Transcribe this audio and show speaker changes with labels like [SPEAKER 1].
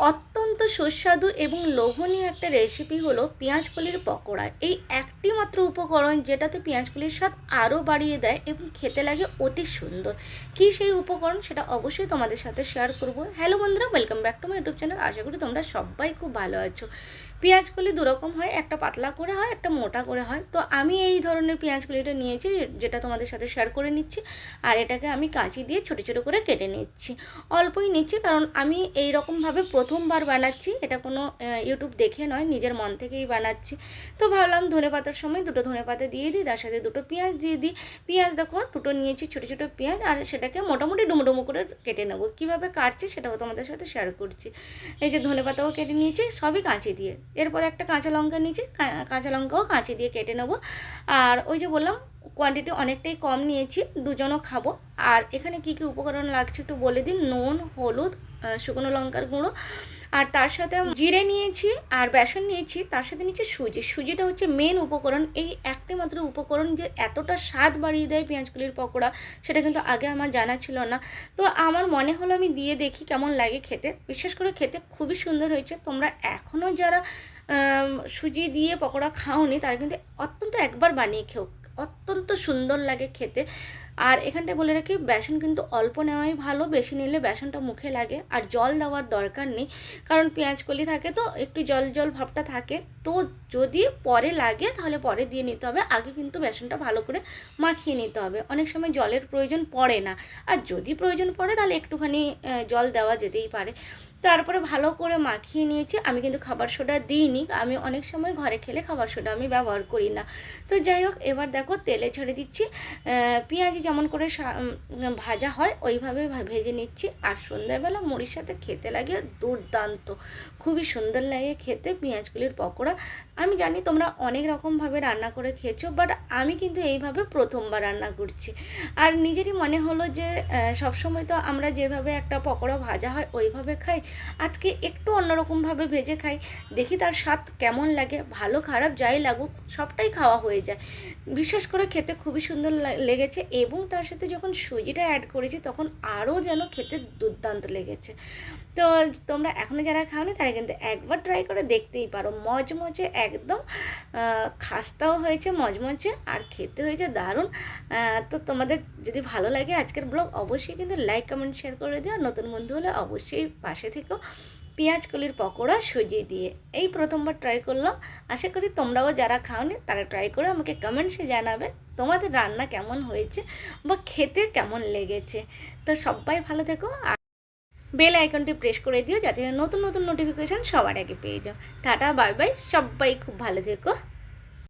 [SPEAKER 1] অত্যন্ত সুস্বাদু এবং লোভনীয় একটা রেসিপি হলো পেঁয়াজ কলির পকোড়া। এই একটি মাত্র উপকরণ যেটাতে পেঁয়াজ কলির স্বাদ আরও বাড়িয়ে দেয় এবং খেতে লাগে অতি সুন্দর। কি সেই উপকরণ সেটা অবশ্যই তোমাদের সাথে শেয়ার করব। হ্যালো বন্ধুরা welcome back to my YouTube channel আশা করি তোমরা সবাই খুব ভালো আছো। পেঁয়াজ কলি দুরকম হয়, একটা পাতলা করে হয়, একটা মোটা করে হয়। তো আমি এই ধরনের পেঁয়াজ কলিটা নিয়েছি, যেটা তোমাদের সাথে শেয়ার করে নিচ্ছি। আর এটাকে আমি কাঁচি দিয়ে ছোটো ছোটো করে কেটে নিচ্ছি। অল্পই নিচ্ছি কারণ আমি এই রকমভাবে প্রথমবার বানাচ্ছি এটা কোনো ইউটিউব দেখে নয়, নিজের মন থেকেই বানাচ্ছি। তো ভাবলাম ধনে পাতার সময় দুটো ধনে পাতা দিয়ে দিই, তার সাথে দুটো পেঁয়াজ দিয়ে দিই। পেঁয়াজ দেখো, দুটো নিয়েছি, ছোটো ছোটো পেঁয়াজ, আর সেটাকে মোটামুটি ডুমো করে কেটে নেব। কীভাবে কাটছি সেটাও তোমাদের সাথে শেয়ার করছি। এই যে ধনে পাতাও কেটে নিয়েছি, সবই কাঁচি দিয়ে। এরপর একটা কাঁচা লঙ্কা নিয়েছি কাঁচা লঙ্কাও কাঁচি দিয়ে কেটে নেব। আর ওই যে বললাম কোয়ান্টিটি অনেকটাই কম নিয়েছি, দুজনও খাব। আর এখানে কি কি উপকরণ লাগছে একটু বলে দিন নুন, হলুদ শুকনো লঙ্কার গুঁড়ো আর তার সাথে জিরে নিয়েছি আর বেসন নিয়েছি, তার সাথে নিয়েছি সুজি। সুজিটা হচ্ছে মেন উপকরণ। এই একটি মাত্র উপকরণ যে এতটা স্বাদ বাড়িয়ে দেয় পেঁয়াজগুলির পকোড়া, সেটা কিন্তু আগে আমার জানা ছিল না। তো আমার মনে হলো আমি দিয়ে দেখি কেমন লাগে খেতে। বিশেষ করে খেতে খুবই সুন্দর হয়েছে। তোমরা এখনও যারা সুজি দিয়ে পকোড়া খাওনি, তারা কিন্তু অত্যন্ত একবার বানিয়ে খেও। অত্যন্ত সুন্দর লাগে খেতে। আর এখানটায় বলে রাখি, বেসন কিন্তু অল্প নেওয়াই ভালো, বেশি নিলে বেসনটা মুখে লাগে। আর জল দেওয়ার দরকার নেই, কারণ পেঁয়াজ কলি থাকে তো, একটু জল জল ভাবটা থাকে। তো যদি পরে লাগে, তাহলে পরে দিয়ে নিতে হবে। আগে কিন্তু বেসনটা ভালো করে মাখিয়ে নিতে হবে। অনেক সময় জলের প্রয়োজন পড়ে না। আর যদি প্রয়োজন পড়ে, তাহলে একটুখানি জল দেওয়া যেতেই পারে। তারপরে ভালো করে মাখিয়ে নিয়েছি। আমি কিন্তু খাবার সোডা দিইনি। আমি অনেক সময় ঘরে খেলে খাবার সোডা আমি ব্যবহার করি না। তো যাই হোক, এবার দেখো তেলে ছেড়ে দিচ্ছি। পেঁয়াজি যেমন করে ভাজা হয়, ওইভাবে ভেজে নিচ্ছি। আর সন্ধ্যাবেলা মুড়ির সাথে খেতে লাগে দুর্দান্ত। খুবই সুন্দর লাগে খেতে পেঁয়াজগুলির পকোড়া। আমি জানি তোমরা অনেক রকমভাবে রান্না করে খেয়েছো বাট আমি কিন্তু এইভাবে প্রথমবার রান্না করছি। আর নিজেরই মনে হলো যে সবসময় তো আমরা যেভাবে একটা পকোড়া ভাজা হয়, ওইভাবে খাই। আজকে একটু অন্যরকমভাবে ভেজে খাই। দেখি তার স্বাদ কেমন লাগে, ভালো খারাপ যাই লাগুক, সবটাই খাওয়া হয়ে যায়। বিশেষ করে খেতে খুবই সুন্দর লেগেছে এবং তার সাথে যখন সুজিটা অ্যাড করেছি তখন আরও যেন খেতে দুর্দান্ত লেগেছে। তো তোমরা এখনও যারা খাওনি তারা কিন্তু একবার ট্রাই করে দেখতেই পারো। মজমজে একদম খাস্তাও হয়েছে মজমজে আর খেতে হয়েছে দারুণ। তো তোমাদের যদি ভালো লাগে আজকের ব্লগ অবশ্যই কিন্তু লাইক কমেন্ট শেয়ার করে দিও। নতুন বন্ধু হলে অবশ্যই পাশে থেকেও পেঁয়াজ কলির পকোড়া সুজি দিয়ে। এই প্রথমবার ট্রাই করলাম। আশা করি তোমরাও যারা খাওনি, তারা ট্রাই করে আমাকে কমেন্টসে জানাবে তোমাদের রান্না কেমন হয়েছে বা খেতে কেমন লেগেছে। তো সবাই ভালো থেকো। আর বেল আইকনটি প্রেস করে দিও যাতে নতুন নতুন নোটিফিকেশান সবার আগে পেয়ে যাও। টাটা বাই বাই সবাই খুব ভালো থেকো।